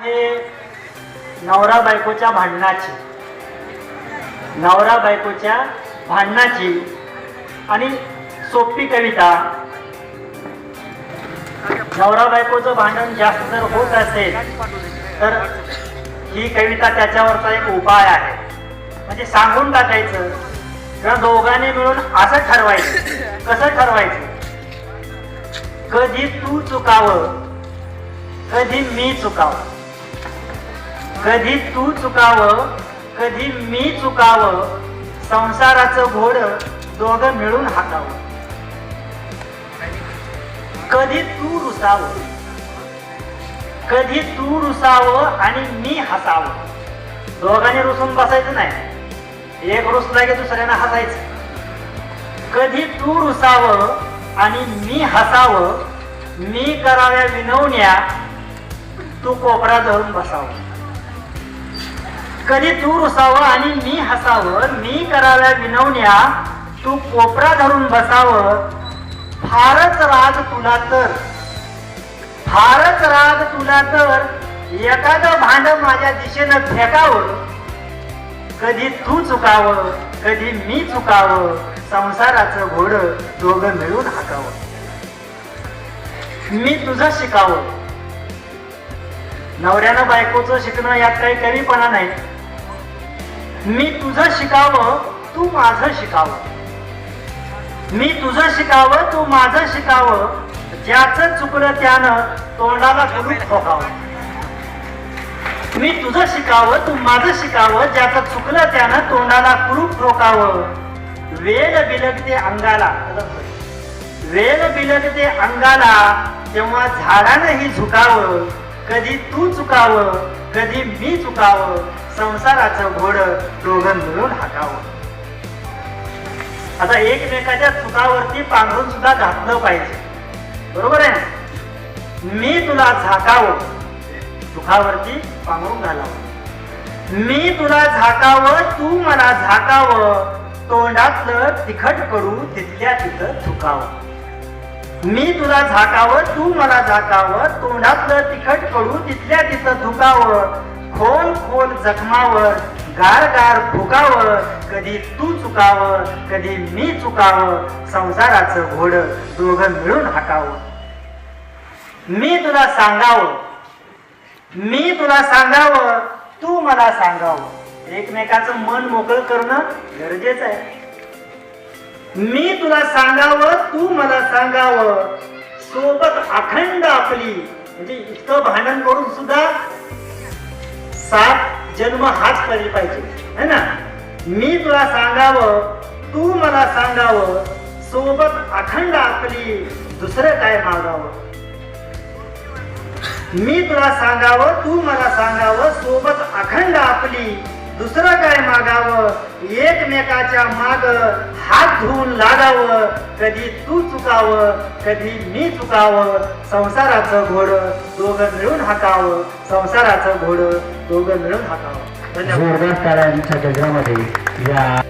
हे नवरा बायकोच्या भांडणाची. नवरा बायकोच्या भांडणाची. आणि सोपी कविता. नवरा बायकोचं भांडण जास्त जर होत असेल तर ही कविता त्याच्यावरचा एक उपाय आहे. म्हणजे सांगून टाकायचं. किंवा दोघांनी मिळून असं ठरवायचं. कसं ठरवायचं? कधी तू चुकावं कधी मी चुकावं. कधी तू चुकावं कधी मी चुकावं संसाराचं घोड दोघं मिळून हातावं. कधी तू रुसावं कधी तू रुसावं आणि मी हसावं. दोघांनी रुसून बसायचं नाही. एक रुसला की दुसऱ्यानं हसायचं. कधी तू रुसावं आणि मी हसावं मी कराव्या विनवण्या तू कोपरा धरून बसावं. कधी तू रुसावं आणि मी हसावं मी कराव्या विनवण्या तू कोपरा धरून बसावं. फारच राग तुला तर. फारच राग तुला तर. एखादं भांड माझ्या दिशेनं फेकावं. कधी तू चुकावं कधी मी चुकावं. संसाराचं घोड दोघं मिळून हाकावं. मी तुझं शिकावं. नवऱ्यानं बायकोचं शिकणं यात काही कमीपणा नाही. मी तुझं शिकावं तू माझं शिकावं. मी तुझं शिकावं तू माझं शिकावं ज्याचं चुकलं त्यानं तोंडाला कुलूप ठोकावं. मी तुझं शिकावं तू माझं शिकावं ज्याचं चुकलं त्यानं तोंडाला कुरूप ठोकावं. वेल बिलगते अंगाला. वेल बिलगते अंगाला तेव्हा झाडानंही झुकावं. कधी तू चुकावं कधी मी चुकावं? संसाराचं घोड दोघं मिळून हाकावं. आता एकमेकाच्या चुकावरती पांघरून सुद्धा घातलं पाहिजे. बरोबर आहे ना? मी तुला झाकावं. चुकावरती पांघरून घालावं. मी तुला झाकावं तू मला झाकावं. तोंडातलं तिखट करू तिथल्या तिथं चुकावं मी तुला झाकावं तू मला झाकावं तोंडातलं तिखट कडू तिथल्या तिथं धुकावं खोल खोल जखमावर गार गार फुकावं कधी तू चुकावं कधी मी चुकावं संसाराचं घोड दोघं मिळून हाकावं. मी तुला सांगावं मी तुला सांगावं तू मला सांगावं. एकमेकाचं मन मोकळं करणं गरजेचं आहे. मी तुला सांगावं तू मला सांगावं. सोबत अखंड आपली म्हणजे इतकं भांडण करून सुद्धा सात जन्म हाच पडले पाहिजे. है ना? मी तुला सांगावं तू मला सांगावं सोबत अखंड आपली दुसरं काय मागावं? मी तुला सांगावं तू मला सांगावं सोबत अखंड आपली दुसरं काय मागावं एकमेकाच्या माग हात धुवून लागावं. कधी तू चुकावं कधी मी चुकावं. संसाराचं घोड दोघं मिळून हाकावं. संसाराचं घोड दोघं मिळून हाकावं. धन्यवाद. जोरदार टाळ्यांच्या गजरामध्ये. या